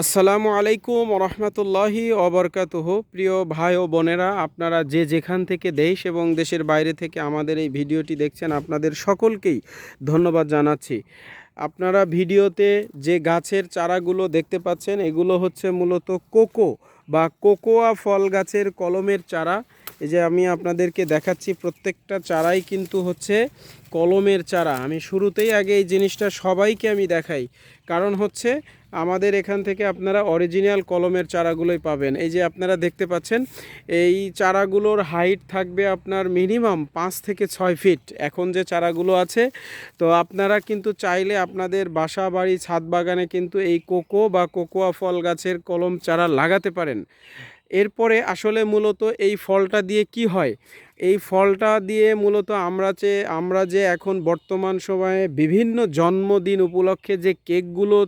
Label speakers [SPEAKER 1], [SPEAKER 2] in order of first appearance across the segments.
[SPEAKER 1] আসসালামু আলাইকুম রহমতুল্লাহি অবরকাতুহ প্রিয় ভাই ও বোনেরা, আপনারা যে যেখান থেকে দেশ এবং দেশের বাইরে থেকে আমাদের এই ভিডিওটি দেখছেন, আপনাদের সকলকেই ধন্যবাদ জানাচ্ছি। আপনারা ভিডিওতে যে গাছের চারাগুলো দেখতে পাচ্ছেন, এগুলো হচ্ছে মূলত কোকো বা কোকোয়া ফল গাছের কলমের চারা। এই যে আমি আপনাদেরকে দেখাচ্ছি, প্রত্যেকটা চারাই কিন্তু হচ্ছে কলমের চারা। আমি শুরুতেই আগে এই জিনিসটা সবাইকে আমি দেখাই। কারণ হচ্ছে আমাদের এখান থেকে আপনারা অরিজিনাল কলমের চারাগুলোই পাবেন। এই যে আপনারা দেখতে পাচ্ছেন, এই চারাগুলোর হাইট থাকবে আপনার মিনিমাম পাঁচ থেকে ছয় ফিট এখন যে চারাগুলো আছে, তো আপনারা কিন্তু চাইলে আপনাদের বাসা, বাড়ি, ছাদ বাগানে কিন্তু এই কোকো বা কোকোয়া ফল গাছের কলম চারা লাগাতে পারেন। এরপরে আসলে মূলত এই ফলটা দিয়ে কি হয়? এই ফলটা দিয়ে মূলত আমরা যে আমরা যে এখন বর্তমান সময়ে বিভিন্ন জন্মদিন উপলক্ষে যে কেকগুলো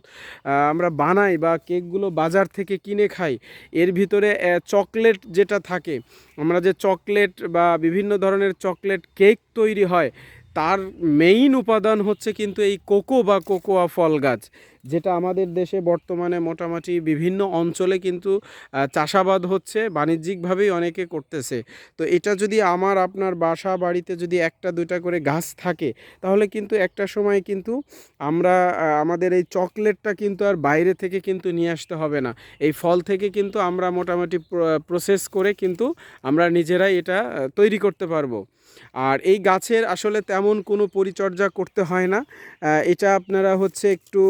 [SPEAKER 1] আমরা বানাই বা কেকগুলো বাজার থেকে কিনে খাই, এর ভিতরে চকলেট যেটা থাকে, আমরা যে চকলেট বা বিভিন্ন ধরনের চকলেট কেক তৈরি হয়, তার মেইন উপাদান হচ্ছে কিন্তু এই কোকো বা কোকোয়া ফল গাছ। যেটা আমাদের দেশে বর্তমানে মোটামুটি বিভিন্ন অঞ্চলে কিন্তু চাষাবাদ হচ্ছে, বাণিজ্যিকভাবেই অনেকে করতেছে। তো এটা যদি আমার, আপনার বাসা বাড়িতে যদি একটা, দুইটা করে গাছ থাকে, তাহলে কিন্তু একটা সময় কিন্তু আমরা আমাদের এই চকলেটটা কিন্তু আর বাইরে থেকে কিন্তু নিয়ে আসতে হবে না। এই ফল থেকে কিন্তু আমরা মোটামুটি প্রসেস করে কিন্তু আমরা নিজেরাই এটা তৈরি করতে পারব। আর এই গাছের আসলে তেমন কোনো পরিচর্যা করতে হয় না। এটা আপনারা হচ্ছে একটু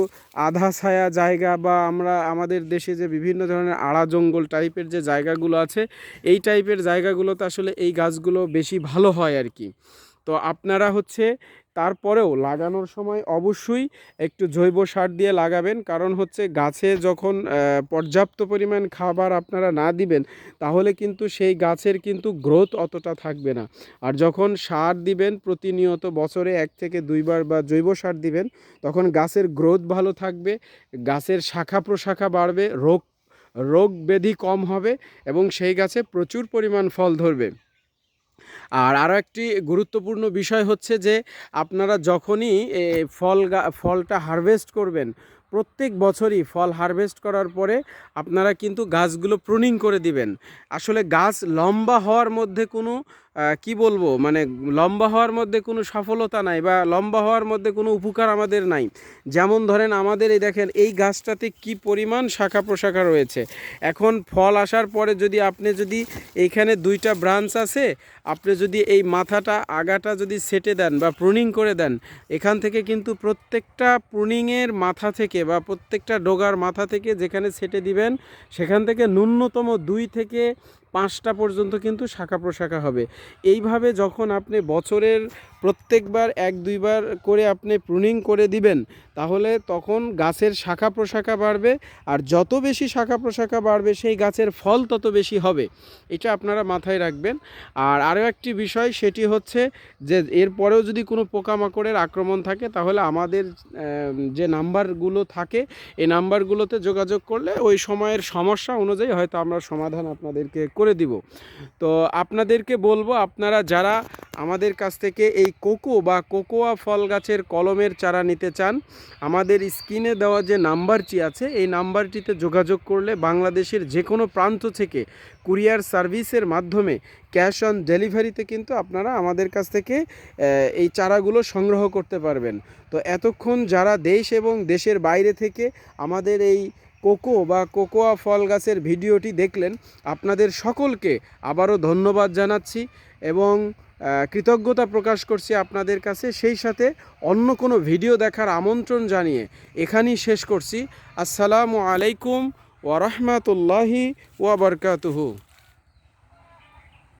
[SPEAKER 1] আধা ছায়া জায়গা বা আমরা আমাদের দেশে যে বিভিন্ন ধরনের আড়া জঙ্গল টাইপের যে জায়গাগুলো আছে, এই টাইপের জায়গাগুলোতে আসলে এই গাছগুলো বেশি ভালো হয় আর কি। তো আপনারা হচ্ছে তারপরেও লাগানোর সময় অবশ্যই একটু জৈব সার দিয়ে লাগাবেন। কারণ হচ্ছে গাছে যখন পর্যাপ্ত পরিমাণ খাবার আপনারা না দিবেন, তাহলে কিন্তু সেই গাছের কিন্তু গ্রোথ অতটা থাকবে না। আর যখন সার দিবেন প্রতিনিয়ত বছরে এক থেকে দুইবার বা জৈব সার দিবেন, তখন গাছের গ্রোথ ভালো থাকবে, গাছের শাখা প্রশাখা বাড়বে, রোগ রোগ ব্যাধি কম হবে এবং সেই গাছে প্রচুর পরিমাণ ফল ধরবে। আর আরও একটি গুরুত্বপূর্ণ বিষয় হচ্ছে যে আপনারা যখনই ফল ফলটা হারভেস্ট করবেন, প্রত্যেক বছরই ফল হারভেস্ট করার পরে আপনারা কিন্তু গাছগুলো প্রুনিং করে দিবেন। আসলে গাছ লম্বা হওয়ার মধ্যে কোনো কি বলব? মানে লম্বা হওয়ার মধ্যে কোনো সফলতা নাই বা লম্বা হওয়ার মধ্যে কোনো উপকার আমাদের নাই। যেমন ধরেন আমাদের এই দেখেন, এই গাছটাতে কি পরিমাণ শাখা প্রশাখা রয়েছে। এখন ফল আসার পরে যদি আপনি যদি এইখানে দুইটা ব্রাঞ্চ আছে, আপনি যদি এই মাথাটা, আগাটা যদি সেটে দেন বা প্রুনিং করে দেন, এখান থেকে কিন্তু প্রত্যেকটা প্রুনিংয়ের মাথা থেকে বা প্রত্যেকটা ডোগার মাথা থেকে যেখানে সেটে দিবেন, সেখান থেকে ন্যূনতম দুই থেকে পাঁচটা পর্যন্ত কিন্তু শাখা প্রশাখা হবে। এইভাবে যখন আপনি বছরের প্রত্যেকবার এক দুইবার করে আপনি প্রুনিং করে দিবেন, তাহলে তখন গাছের শাখা প্রশাখা বাড়বে আর যত বেশি শাখা প্রশাখা বাড়বে সেই গাছের ফল তত বেশি হবে। এটা আপনারা মাথায় রাখবেন। আর আরও একটি বিষয়, সেটি হচ্ছে যে এরপরেও যদি কোনো পোকামাকড়ের আক্রমণ থাকে, তাহলে আমাদের যে নাম্বারগুলো থাকে, এই নাম্বারগুলোতে যোগাযোগ করলে ওই সময়ের সমস্যা অনুযায়ী হয়তো আমরা সমাধান আপনাদেরকে করে দিব। তো আপনাদেরকে বলব, আপনারা যারা আমাদের কাছ থেকে এই কোকো বা কোকোয়া ফল গাছের কলমের চারা নিতে চান, আমাদের স্ক্রিনে দেওয়া যে নাম্বারটি আছে, এই নাম্বারটিতে যোগাযোগ করলে বাংলাদেশের যে কোনো প্রান্ত থেকে কুরিয়ার সার্ভিসের মাধ্যমে ক্যাশ অন ডেলিভারিতে কিন্তু আপনারা আমাদের কাছ থেকে এই চারাগুলো সংগ্রহ করতে পারবেন। তো এতক্ষণ যারা দেশ এবং দেশের বাইরে থেকে আমাদের এই কোকো বা কোকোয়া ফল গাছের ভিডিওটি দেখলেন, আপনাদের সকলকে আবারও ধন্যবাদ জানাচ্ছি। এবং কৃতজ্ঞতা প্রকাশ করছি আপনাদের কাছে। সেই সাথে অন্য কোনো ভিডিও দেখার আমন্ত্রণ জানিয়ে এখানেই শেষ করছি। আসসালামু আলাইকুম ওয়া রাহমাতুল্লাহি ওয়া বারকাতুহু।